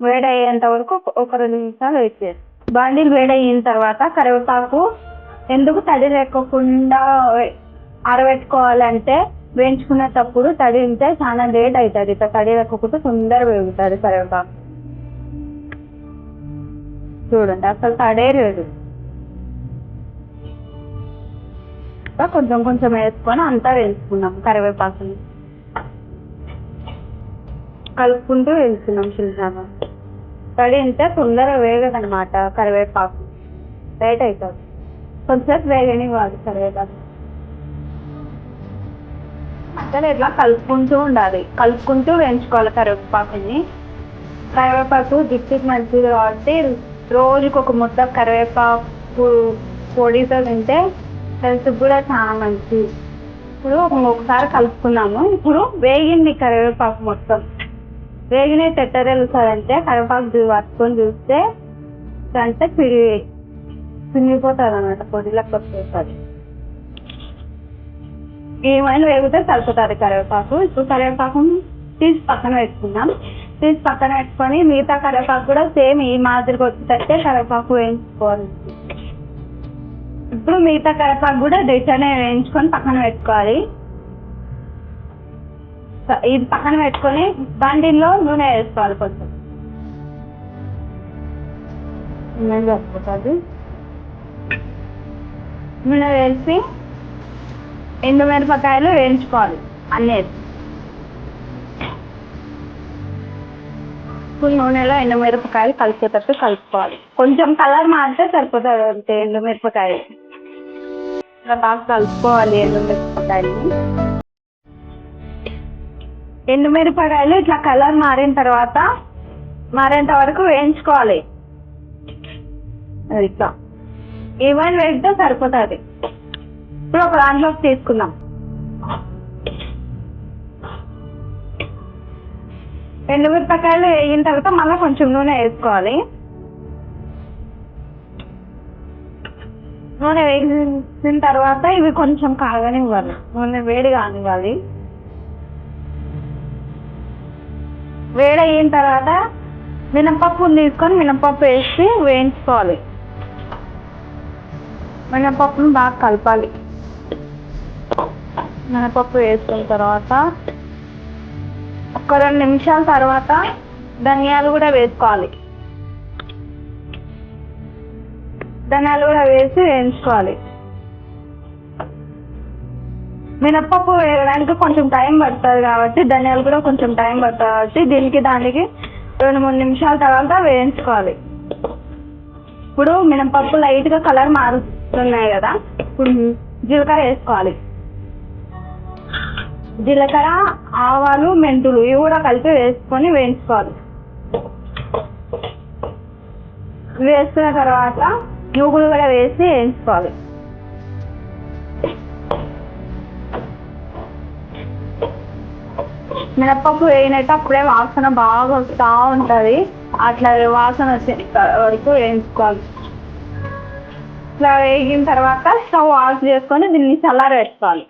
వేడి అయ్యేంత వరకు ఒక- రెండు నిమిషాలు వెయిట్ చేయాలి బాండీలు వేడి అయిన తర్వాత కరివేపాకు ఎందుకు తడి లేకోకుండా ఆరబెట్టుకోవాలంటే వేయించుకునేటప్పుడు తడి ఉంటే చాలా లేట్ అవుతుంది. ఇట్లా తడి లేకపోతే తొందరగా వేగుతుంది కరివేపాకు. చూడండి అసలు తడే లేదు. కొంచెం కొంచెం వేసుకొని అంతా వేసుకున్నాం కరివేపాకుని. కలుపుకుంటూ వేసుకున్నాం చిన్నగా కడి ఎంత తొందరగా వేగదనమాట కరివేపాకు. లేట్ అవుతుంది. కొంచెం వేగని కాదు కరివేపాకు. అసలు ఇట్లా కలుపుకుంటూ ఉండాలి. కలుపుకుంటూ వేయించుకోవాలి కరివేపాకుని. కరివేపాకు జుట్టుకి మంచిది కాబట్టి రోజుకి ఒక ముద్ద కరివేపాకు పొడితో తింటే హెల్త్ కూడా చాలా మంచిది. ఇప్పుడు ఒకసారి కలుపుకున్నాము. ఇప్పుడు వేగింది కరివేపాకు మొత్తం. వేగిన తెట్ట తెలుస్తుందంటే కరివేపాకు చూ- పట్టుకొని చూస్తే అంటే పిడి పిరిగిపోతుంది అనమాట పొడిలోకి వచ్చేస్తుంది ఏమైనా వేగితే సరిపోతుంది కరివేపాకు. ఇప్పుడు కరివేపాకు తీసి పక్కన పెట్టుకుందాం. తీసి పక్కన పెట్టుకొని మిగతా కరివేపాకు కూడా సేమ్ ఈ మాదిరిగా వచ్చేటట్టే కరివేపాకు వేయించుకోవాలి. ఇప్పుడు మిగతా కరివేపాకు కూడా డిటనే వేయించుకొని పక్కన పెట్టుకోవాలి. ఇది పక్కన పెట్టుకొని బండిల్లో నూనె వేసుకోవాలి కొంచెం. నూనె సరిపోతుంది. నూనె వేసి ఎండుమిరపకాయలు వేయించుకోవాలి అన్నీ ఫుల్ నూనెలో ఎండుమిరపకాయలు కలిసేటట్టు కలుపుకోవాలి. కొంచెం కలర్ మారితే సరిపోతుంది అంతే ఎండుమిరపకాయలు ఇలా బాగా కలుపుకోవాలి ఎండుమిరపకాయలు ఎండుమిరపకాయలు ఇట్లా కలర్ మారిన తర్వాత మారేంత వరకు వేయించుకోవాలి. ఇట్లా. ఈవెన్ వేస్తే సరిపోతుంది. ఇప్పుడు ఒక దాంట్లోకి తీసుకుందాం. ఎండుమిరపకాయలు వేగిన తర్వాత మళ్ళీ కొంచెం నూనె వేసుకోవాలి. నూనె వేసిన తర్వాత ఇవి కొంచెం కాగనివ్వాలి. నూనె వేడి కానివ్వాలి. వేడయిన తర్వాత మినపప్పుని తీసుకొని మినపప్పు వేసి వేయించుకోవాలి. మినపప్పును బాగా కలపాలి. మినపప్పు వేసుకున్న తర్వాత ఒక రెండు నిమిషాల తర్వాత ధనియాలు కూడా వేసుకోవాలి. ధనియాలు కూడా వేసి వేయించుకోవాలి. మినప్పప్పు వేయడానికి కొంచెం టైం పడుతుంది కాబట్టి ధనియాలు కూడా కొంచెం టైం పడుతుంది కాబట్టి దీనికి దానికి రెండు మూడు నిమిషాల తర్వాత వేయించుకోవాలి. ఇప్పుడు మినపప్పు లైట్గా కలర్ మారుతున్నాయి కదా ఇప్పుడు జీలకర్ర వేసుకోవాలి. జీలకర్ర ఆవాలు మెంతులు ఇవి కూడా కలిపి వేసుకొని వేయించుకోవాలి. వేసుకున్న తర్వాత నువ్వులు కూడా వేసి వేయించుకోవాలి. మినప్పప్పు వేయినట్టు అప్పుడే వాసన బాగా వస్తూ ఉంటుంది. అట్లా వాసన వచ్చే వరకు వేయించుకోవాలి. ఇట్లా వేగిన తర్వాత స్టవ్ ఆఫ్ చేసుకొని దీన్ని చల్లార పెట్టుకోవాలి